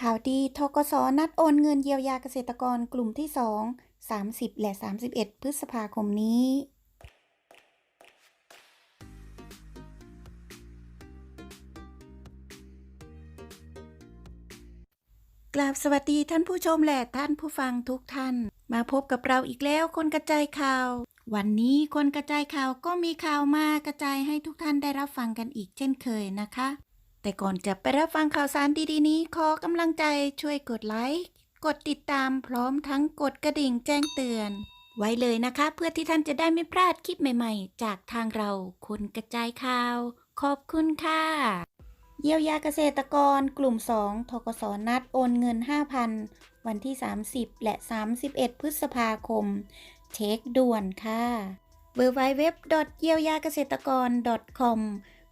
ข่าวดีทกสนัดโอนเงินเยียวยาเกษตรกรกลุ่มที่ 2 30 และ 31 พฤษภาคมนี้ กราบสวัสดีท่านผู้ชมและท่านผู้ฟังทุกท่าน มาพบกับเราอีกแล้วคนกระจายข่าว วันนี้คนกระจายข่าวก็มีข่าวมากระจายให้ทุกท่านได้รับฟังกันอีกเช่นเคยนะคะ แต่ก่อนจะไปรับฟังข่าวสารดีๆนี้ ขอกำลังใจช่วยกดไลค์ กดติดตามพร้อมทั้งกดกระดิ่งแจ้งเตือน ไว้เลยนะคะ เพื่อที่ท่านจะได้ไม่พลาดคลิปใหม่ๆ จากทางเราคนกระจายข่าว ขอบคุณค่ะ เยียวยาเกษตรกรกลุ่ม 2ทกสนัดโอนเงิน 5,000 วันที่ 30 และ 31 พฤษภาคม เช็คด่วนค่ะ w w w เยียวยาเกษตรกร .com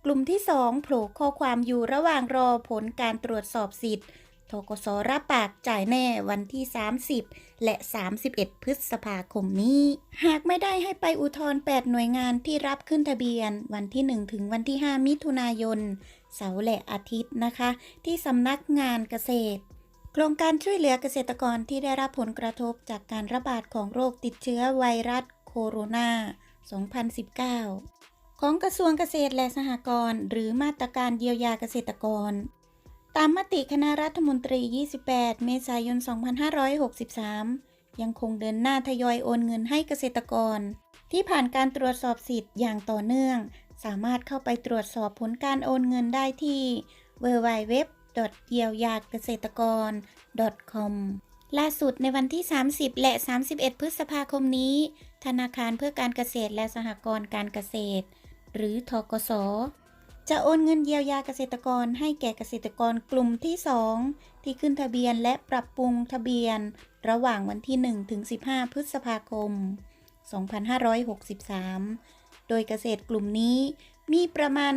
กลุ่มที่ 2 โผล่ข้อความอยู่ระหว่างรอผลการตรวจสอบสิทธิ์ทกสรับปากจ่ายแน่วันที่ 30 และ 31 พฤษภาคมนี้ หากไม่ได้ให้ไปอุทธรณ์8หน่วยงานที่รับขึ้นทะเบียน วันที่ 1 ถึงวันที่ 5 มิถุนายน เสาร์และอาทิตย์นะคะ ที่สำนักงานเกษตร โครงการช่วยเหลือเกษตรกรที่ได้รับผลกระทบจากการระบาดของโรคติดเชื้อไวรัสโคโรนา 2019 ของกระทรวงเกษตรและสหกรณ์หรือมาตรการเยียวยาเกษตรกร ตามมติคณะรัฐมนตรี 28 เมษายน 2563 ยังคงเดินหน้าทยอยโอนเงินให้เกษตรกร ที่ผ่านการตรวจสอบสิทธิ์อย่างต่อเนื่อง สามารถเข้าไปตรวจสอบผลการโอนเงินได้ที่ www เยียวยาเกษตรกร .com ล่าสุดในวันที่ 30 และ 31 พฤษภาคมนี้ ธนาคารเพื่อการเกษตรและสหกรณ์การเกษตร หรือทกส จะโอนเงินเยียวยาเกษตรกรให้แก่เกษตรกรกลุ่มที่ 2 ที่ขึ้นทะเบียนและปรับปรุงทะเบียน ระหว่างวันที่ 1 ถึง 15 พฤษภาคม 2563 โดยเกษตรกลุ่มนี้มีประมาณ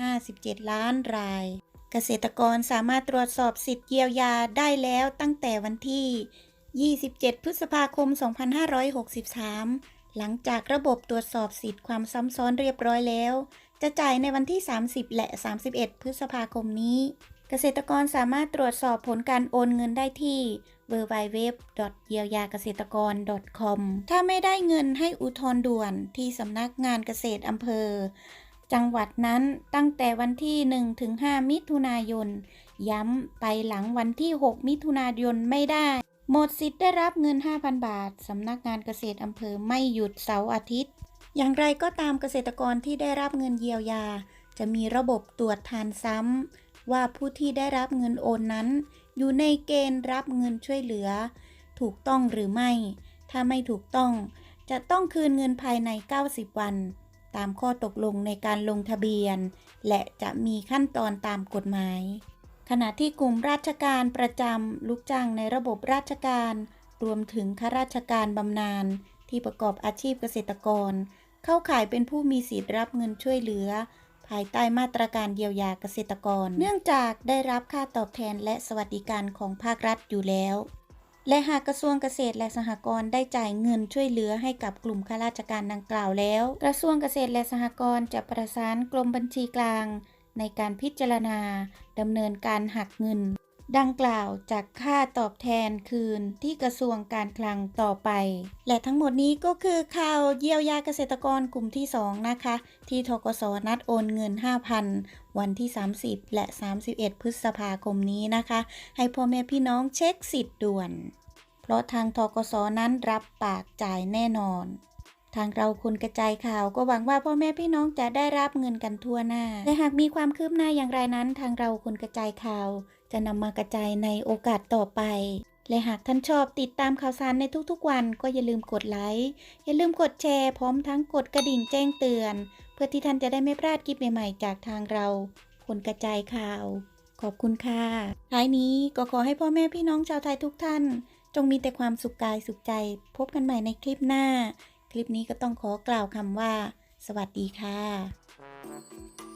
1.57 ล้านราย เกษตรกรสามารถตรวจสอบสิทธิ์เยียวยาได้แล้วตั้งแต่วันที่ 27 พฤษภาคม 2563 หลังจากระบบตรวจสอบสิทธิ์ความซ้ำซ้อนเรียบร้อยแล้ว จะจ่ายในวันที่ 30 และ 31 พฤษภาคมนี้ เกษตรกรสามารถตรวจสอบผลการโอนเงินได้ที่ www เยียวยาเกษตรกร .com ถ้าไม่ได้เงินให้อุทธรณ์ด่วนที่สำนักงานเกษตรอำเภอ จังหวัดนั้นตั้งแต่วันที่ 1-5 มิถุนายน ย้ำไปหลังวันที่ 6 มิถุนายนไม่ได้ หมดสิทธิ์ได้รับเงิน 5,000 บาท สำนักงานเกษตรอำเภอไม่หยุดเสาร์อาทิตย์ อย่างไรก็ตามเกษตรกรที่ได้รับเงินเยียวยา จะมีระบบตรวจทานซ้ำว่าผู้ที่ได้รับเงินโอนนั้น อยู่ในเกณฑ์รับเงินช่วยเหลือ ถูกต้องหรือไม่ ถ้าไม่ถูกต้อง จะต้องคืนเงินภายใน 90 วัน ตามข้อตกลงในการลงทะเบียน และจะมีขั้นตอนตามกฎหมาย ขณะที่กลุ่มราชการประจำลูกจ้างในระบบราชการ รวมถึงข้าราชการบำนาญที่ประกอบอาชีพเกษตรกร เข้าข่ายเป็นผู้มีสิทธิ์รับเงินช่วยเหลือ ภายใต้มาตรการเยียวยาเกษตรกร เนื่องจากได้รับค่าตอบแทนและสวัสดิการของภาครัฐอยู่แล้ว และหากกระทรวงเกษตรและสหกรณ์ได้จ่ายเงินช่วยเหลือให้กับกลุ่มข้าราชการดังกล่าวแล้ว กระทรวงเกษตรและสหกรณ์จะประสานกรมบัญชีกลาง ในการพิจารณาดำเนินการหักเงิน ดังกล่าวจากค่าตอบแทนคืนที่กระทรวงการคลังต่อไป และทั้งหมดนี้ก็คือข่าวเยียวยาเกษตรกรกลุ่มที่ 2 นะคะ ที่ทกสนัดโอนเงิน 5,000 วันที่ 30 และ 31 พฤษภาคมนี้นะคะ ให้พ่อแม่พี่น้องเช็คสิทธิ์ด่วน เพราะทางทกสนั้นรับปากจ่ายแน่นอน ทางเราคุณกระจายข่าวก็หวังว่าพ่อแม่พี่น้องจะได้รับเงินกันทั่วหน้า และหากมีความคืบหน้าอย่างไรนั้น ทางเราคุณกระจายข่าว จะนำมากระจายในโอกาสต่อไป และหากท่านชอบติดตามข่าวสารในทุกๆวัน ก็อย่าลืมกดไลค์ อย่าลืมกดแชร์พร้อมทั้งกดกระดิ่งแจ้งเตือน เพื่อที่ท่านจะได้ไม่พลาดคลิปใหม่ๆ จากทางเรา คนกระจายข่าว ขอบคุณค่ะ ท้ายนี้ก็ขอให้พ่อแม่พี่น้องชาวไทยทุกท่าน จงมีแต่ความสุขกายสุขใจ พบกันใหม่ในคลิปหน้า ลิปนี้ก็ต้องขอกล่าวคำว่า สวัสดีค่ะ